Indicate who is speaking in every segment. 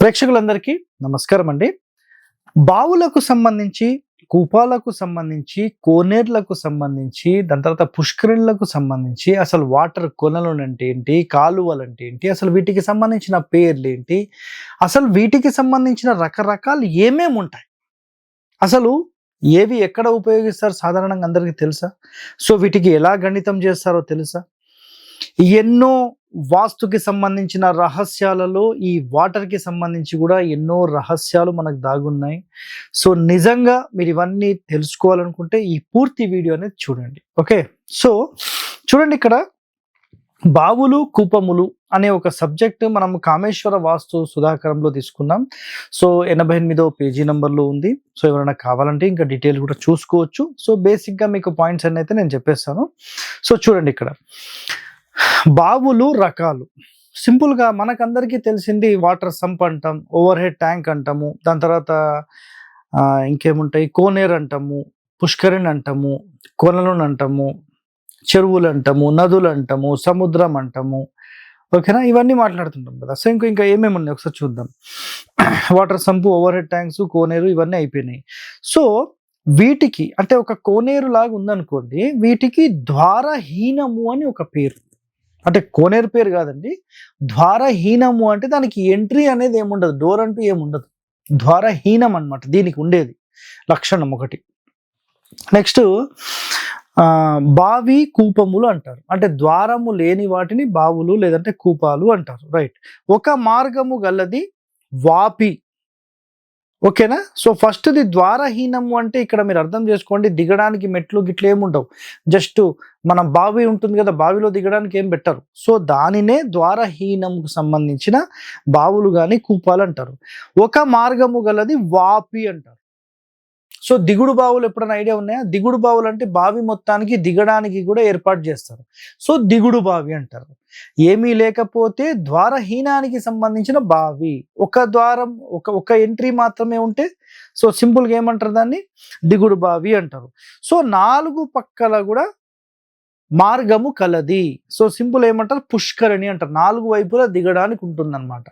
Speaker 1: ప్రేక్షకులందరికీ నమస్కారం అండి. బావులకు సంబంధించి కూపాలకు సంబంధించి కోనేర్లకు సంబంధించి దాని తర్వాత పుష్కరిళ్ళకు సంబంధించి అసలు వాటర్ కొనలు అంటే ఏంటి కాలువలు అంటే ఏంటి అసలు వీటికి సంబంధించిన పేర్లు ఏంటి అసలు వీటికి సంబంధించిన రకరకాలు ఏమేమి ఉంటాయి? అసలు ఏవి ఎక్కడ ఉపయోగిస్తారు? సాధారణంగా అందరికీ తెలుసా? సో వీటికి ఎలా గణితం చేస్తారో తెలుసా? ఎన్నో వాస్తుకి సంబంధించిన రహస్యాలలో ఈ వాటర్కి సంబంధించి కూడా ఎన్నో రహస్యాలు మనకు దాగున్నాయి. సో నిజంగా మీరు ఇవన్నీ తెలుసుకోవాలనుకుంటే ఈ పూర్తి వీడియో అనేది చూడండి. ఓకే? సో చూడండి ఇక్కడ బావులు కూపములు అనే ఒక సబ్జెక్ట్ మనం కామేశ్వర వాస్తు సుధాకరంలో తీసుకున్నాం. సో ఎనభై ఎనిమిదో పేజీ నెంబర్లో ఉంది. సో ఎవరైనా కావాలంటే ఇంకా డీటెయిల్ కూడా చూసుకోవచ్చు. సో బేసిక్గా మీకు పాయింట్స్ అన్నీ అయితే నేను చెప్పేస్తాను. సో చూడండి ఇక్కడ. బావులు రకాలు. సింపుల్గా మనకందరికీ తెలిసింది వాటర్ సంప్ అంటాం ఓవర్ హెడ్ ట్యాంక్ అంటాము దాని తర్వాత ఇంకేముంటాయి? కోనేరు అంటాము పుష్కరిణి అంటాము కొనలు అంటాము చెరువులు అంటాము నదులు అంటాము సముద్రం అంటాము. ఓకేనా? ఇవన్నీ మాట్లాడుతుంటాం కదా. సో ఇంకా ఇంకా ఏమేమి ఉన్నాయి? ఒకసారి చూద్దాం. Water sump overhead tanks కోనేరు ఇవన్నీ అయిపోయినాయి. సో వీటికి అంటే ఒక కోనేరు లాగా ఉందనుకోండి వీటికి ద్వారహీనము అని ఒక పేరు. అంటే కోనేరు పేరు కాదండి. ద్వారహీనము అంటే దానికి ఎంట్రీ అనేది ఏముండదు. డోర్ అంటూ ఏముండదు. ద్వారహీనం అన్నమాట. దీనికి ఉండేది. లక్షణం ఒకటి. నెక్స్ట్ బావి కూపములు అంటారు. అంటే ద్వారము లేని వాటిని బావులు లేదంటే కూపాలు అంటారు. రైట్ ఒక మార్గము గలది వాపి. ఓకేనా? సో ఫస్ట్ది ద్వారహీనము అంటే ఇక్కడ మీరు అర్థం చేసుకోండి దిగడానికి మెట్లు గిట్లు ఏముండవు. జస్ట్ మన బావి ఉంటుంది కదా బావిలో దిగడానికి ఏం పెట్టరు. సో దానినే ద్వారహీనముకు సంబంధించిన బావులు కానీ కూపాలు అంటారు. ఒక మార్గము గలది వాపి అంటారు. సో దిగుడు బావులు ఎప్పుడైనా ఐడియా ఉన్నాయా? దిగుడు బావులు అంటే బావి మొత్తానికి దిగడానికి కూడా ఏర్పాటు చేస్తారు. సో దిగుడు బావి అంటారు. ఏమీ లేకపోతే ద్వారహీనానికి సంబంధించిన బావి. ఒక ద్వారం ఒక ఒక ఎంట్రీ మాత్రమే ఉంటే సో సింపుల్గా ఏమంటారు దాన్ని? దిగుడు బావి అంటారు. సో నాలుగు పక్కల కూడా మార్గము కలది. సో సింపుల్ ఏమంటారు? పుష్కరిణి అంటారు. నాలుగు వైపులా దిగడానికి ఉంటుందన్నమాట.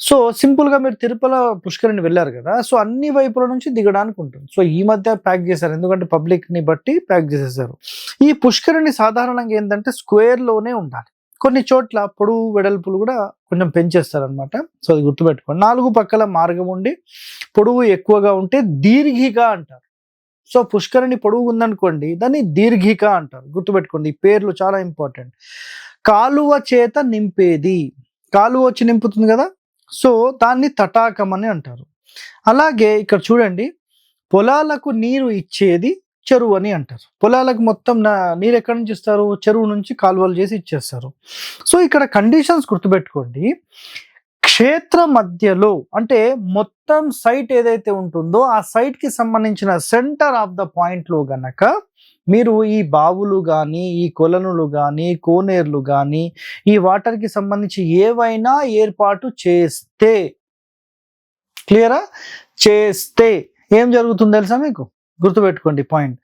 Speaker 1: సో సింపుల్గా మీరు తిరుపల పుష్కరిని వెళ్ళారు కదా సో అన్ని వైపుల నుంచి దిగడానికి ఉంటుంది. సో ఈ మధ్య ప్యాక్ చేశారు. ఎందుకంటే పబ్లిక్ని బట్టి ప్యాక్ చేసేసారు. ఈ పుష్కరిణి సాధారణంగా ఏంటంటే స్క్వేర్లోనే ఉండాలి. కొన్ని చోట్ల పొడవు వెడల్పులు కూడా కొంచెం పెంచేస్తారనమాట సో అది గుర్తుపెట్టుకోండి. నాలుగు పక్కల మార్గం ఉండి పొడవు ఎక్కువగా ఉంటే దీర్ఘిక అంటారు. సో పుష్కరిణి పొడవు ఉందనుకోండి దాన్ని దీర్ఘిక అంటారు. గుర్తుపెట్టుకోండి ఈ పేర్లు చాలా ఇంపార్టెంట్ కాలువ చేత నింపేది. కాలువ వచ్చి నింపుతుంది కదా సో దాన్ని తటాకం అని అంటారు. అలాగే ఇక్కడ చూడండి పొలాలకు నీరు ఇచ్చేది చెరువు అని అంటారు. పొలాలకు మొత్తం నా- నీరు ఎక్కడి నుంచి ఇస్తారు? చెరువు నుంచి కాలువలు చేసి ఇచ్చేస్తారు. సో ఇక్కడ కండిషన్స్ గుర్తుపెట్టుకోండి. క్షేత్ర మధ్యలో అంటే మొత్తం సైట్ ఏదైతే ఉంటుందో ఆ సైట్కి సంబంధించిన సెంటర్ ఆఫ్ ద పాయింట్లో గనక మీరు ఈ బావులు కానీ ఈ కొలనులు కానీ కోనేర్లు కానీ ఈ వాటర్కి సంబంధించి ఏవైనా ఏర్పాటు చేస్తే క్లియరా? చేస్తే ఏం జరుగుతుంది తెలుసా మీకు? గుర్తుపెట్టుకోండి పాయింట్.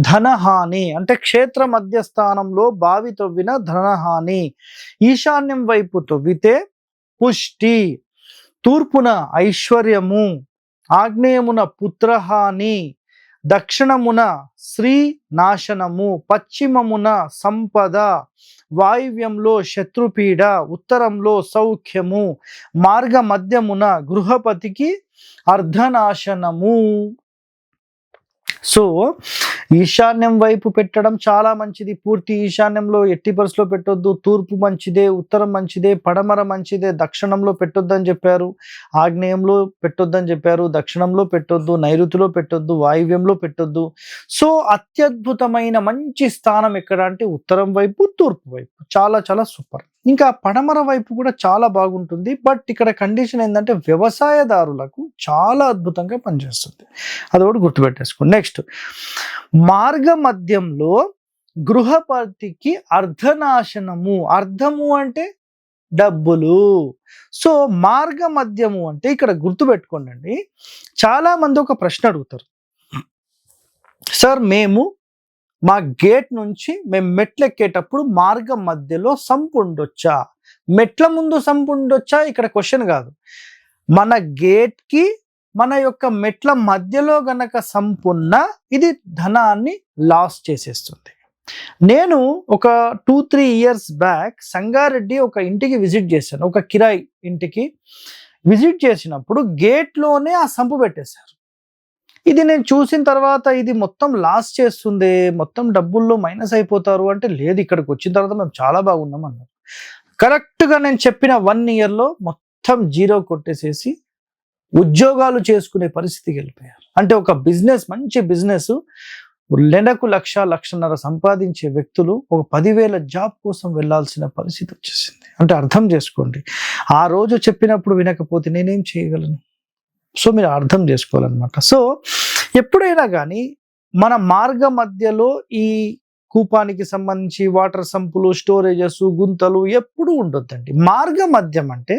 Speaker 1: ధనహాని అంటే క్షేత్ర మధ్యస్థానంలో బావి తవ్విన ధనహాని ఈశాన్యం వైపు తవ్వితే పుష్టి తూర్పున ఐశ్వర్యము ఆగ్నేయమున పుత్రహాని దక్షిణమున శ్రీ నాశనము పశ్చిమమున సంపద వాయువ్యంలో శత్రుపీడ ఉత్తరంలో సౌఖ్యము మార్గ మధ్యమున గృహపతికి అర్ధనాశనము. సో ఈశాన్యం వైపు పెట్టడం చాలా మంచిది. పూర్తి ఈశాన్యంలో ఎట్టి పరిస్థితిలో పెట్టొద్దు. తూర్పు మంచిదే ఉత్తరం మంచిదే పడమర మంచిదే దక్షిణంలో పెట్టొద్దని చెప్పారు. ఆగ్నేయంలో పెట్టొద్దని చెప్పారు. దక్షిణంలో పెట్టొద్దు నైరుతిలో పెట్టొద్దు వాయువ్యంలో పెట్టొద్దు. సో అత్యద్భుతమైన మంచి స్థానం ఎక్కడ అంటే ఉత్తరం వైపు తూర్పు వైపు. చాలా చాలా సూపర్. ఇంకా పడమర వైపు కూడా చాలా బాగుంటుంది. బట్ ఇక్కడ కండిషన్ ఏంటంటే వ్యవసాయదారులకు చాలా అద్భుతంగా పనిచేస్తుంది. అది కూడా గుర్తుపెట్టేసుకోండి. నెక్స్ట్ మార్గ మధ్యంలో గృహపతికి అర్ధనాశనము. అర్ధము అంటే డబ్బులు. సో మార్గ మధ్యము అంటే ఇక్కడ గుర్తుపెట్టుకోండి చాలా మంది ఒక ప్రశ్న అడుగుతారు. సార్ మేము మా గేట్ నుంచి మేము మెట్లెక్కేటప్పుడు మార్గం మధ్యలో సంపు ఉండొచ్చా మెట్ల ముందు సంపు ఉండొచ్చా ఇక్కడ క్వశ్చన్ కాదు. మన గేట్కి మన యొక్క మెట్ల మధ్యలో గనక సంపున్న ఇది ధనాన్ని లాస్ చేసేస్తుంది. నేను ఒక two three years back Sangareddy ఒక ఇంటికి విజిట్ చేశాను. ఒక కిరాయి ఇంటికి. విజిట్ చేసినప్పుడు గేట్లోనే ఆ సంపు పెట్టేశారు. ఇది నేను చూసిన తర్వాత ఇది మొత్తం లాస్ చేస్తుంది మొత్తం డబ్బుల్లో మైనస్ అయిపోతారు అంటే లేదు ఇక్కడికి వచ్చిన తర్వాత మేము చాలా బాగున్నాం అన్నారు. కరెక్ట్గా నేను చెప్పిన వన్ ఇయర్లో మొత్తం జీరో కొట్టేసేసి ఉద్యోగాలు చేసుకునే పరిస్థితికి వెళ్ళిపోయారు. అంటే ఒక బిజినెస్ మంచి బిజినెస్ నెలకు లక్ష లక్షన్నర సంపాదించే వ్యక్తులు ఒక పదివేల జాబ్ కోసం వెళ్ళాల్సిన పరిస్థితి వచ్చేసింది. అంటే అర్థం చేసుకోండి ఆ రోజు చెప్పినప్పుడు వినకపోతే నేనేం చేయగలను? సో మీరు అర్థం చేసుకోవాలన్నమాట. సో ఎప్పుడైనా కానీ మన మార్గ మధ్యలో ఈ కూపానికి సంబంధించి వాటర్ సంపులు స్టోరేజెస్ గుంతలు ఎప్పుడు ఉండొద్దండి. మార్గ మధ్యం అంటే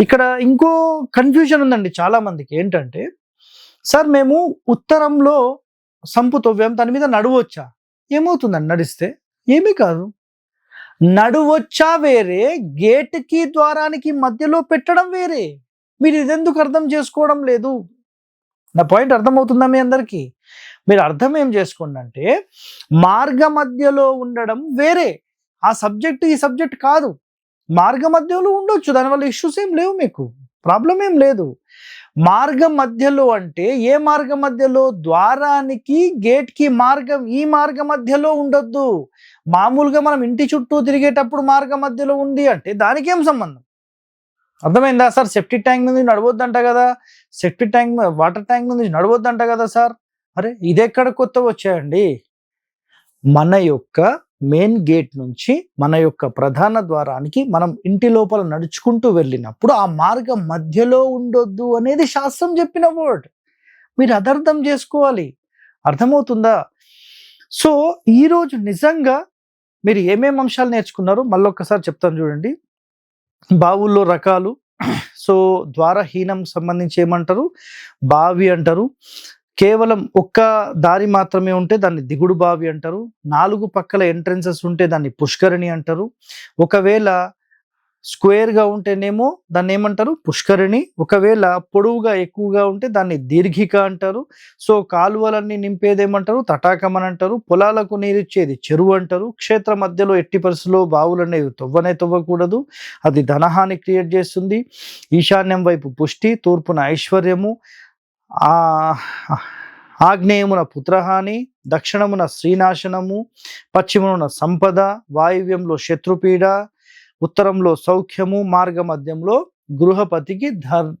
Speaker 1: ఇక్కడ ఇంకో కన్ఫ్యూజన్ ఉందండి చాలా మందికి ఏంటంటే సార్ మేము ఉత్తరంలో సంపు తవ్వాం దాని మీద నడవచ్చా? ఏమవుతుందండి నడిస్తే? ఏమీ కాదు. నడువచ్చా వేరే గేట్కి ద్వారానికి మధ్యలో పెట్టడం వేరే. మీరు ఇదెందుకు అర్థం చేసుకోవడం లేదు? నా పాయింట్ అర్థమవుతుందా మీ అందరికీ? మీరు అర్థం ఏం చేసుకోండి అంటే మార్గ మధ్యలో ఉండడం వేరే. ఆ సబ్జెక్ట్ ఈ సబ్జెక్ట్ కాదు. మార్గ మధ్యలో ఉండొచ్చు. దానివల్ల ఇష్యూస్ ఏం లేవు మీకు. ప్రాబ్లం ఏం లేదు. మార్గం మధ్యలో అంటే ఏ మార్గ మధ్యలో? ద్వారానికి గేట్కి మార్గం ఈ మార్గ మధ్యలో ఉండొద్దు. మామూలుగా మనం ఇంటి చుట్టూ తిరిగేటప్పుడు మార్గ మధ్యలో ఉంది అంటే దానికి ఏం సంబంధం? అర్థమైందా సార్? సెప్టిక్ ట్యాంక్ నుంచి నడవద్దంట కదా. సెప్టిక్ ట్యాంక్ వాటర్ ట్యాంక్ నుంచి నడవద్దంట కదా సార్? అరే ఇదెక్కడ కొత్త వచ్చాయండి? మన యొక్క మెయిన్ గేట్ నుంచి మన యొక్క ప్రధాన ద్వారానికి మనం ఇంటి లోపల నడుచుకుంటూ వెళ్ళినప్పుడు ఆ మార్గం మధ్యలో ఉండొద్దు అనేది శాస్త్రం చెప్పిన వర్డ్ మీరు అదర్థం చేసుకోవాలి. అర్థమవుతుందా? సో ఈరోజు నిజంగా మీరు ఏమేమి అంశాలు నేర్చుకున్నారో మళ్ళీ ఒక్కసారి చెప్తాను చూడండి. బావుల్లో రకాలు. సో ద్వారహీనం సంబంధించి ఏమంటారు? బావి అంటారు. కేవలం ఒక్క దారి మాత్రమే ఉంటే దాన్ని దిగుడు బావి అంటారు. నాలుగు పక్కల ఎంట్రెన్సెస్ ఉంటే దాన్ని పుష్కరిణి అంటారు. ఒకవేళ స్క్వేర్గా ఉంటేనేమో దాన్ని ఏమంటారు? పుష్కరిణి. ఒకవేళ పొడవుగా ఎక్కువగా ఉంటే దాన్ని దీర్ఘిక అంటారు. సో కాలువలన్నీ నింపేది ఏమంటారు తటాకం అని అంటారు. పొలాలకు నీరిచ్చేది చెరువు అంటారు. క్షేత్ర మధ్యలో ఎట్టి పరిస్థితుల్లో బావులు అనేవి తవ్వనే తవ్వకూడదు. అది ధనహాని క్రియేట్ చేస్తుంది. ఈశాన్యం వైపు పుష్టి తూర్పున ఐశ్వర్యము ఆగ్నేయమున పుత్రహాని దక్షిణమున శ్రీనాశనము పశ్చిమమున సంపద వాయువ్యంలో శత్రుపీడ ఉత్తరంలో సౌఖ్యము మార్గ మధ్యంలో గృహపతికి ధర్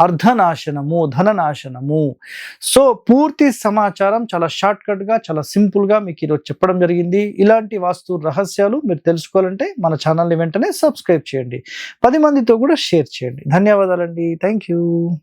Speaker 1: అర్ధనాశనము ధననాశనము. సో పూర్తి సమాచారం చాలా షార్ట్ చాలా సింపుల్గా మీకు ఈరోజు చెప్పడం జరిగింది. ఇలాంటి వాస్తు రహస్యాలు మీరు తెలుసుకోవాలంటే మన ఛానల్ని వెంటనే సబ్స్క్రైబ్ చేయండి. పది మందితో కూడా షేర్ చేయండి. ధన్యవాదాలండి. Thank you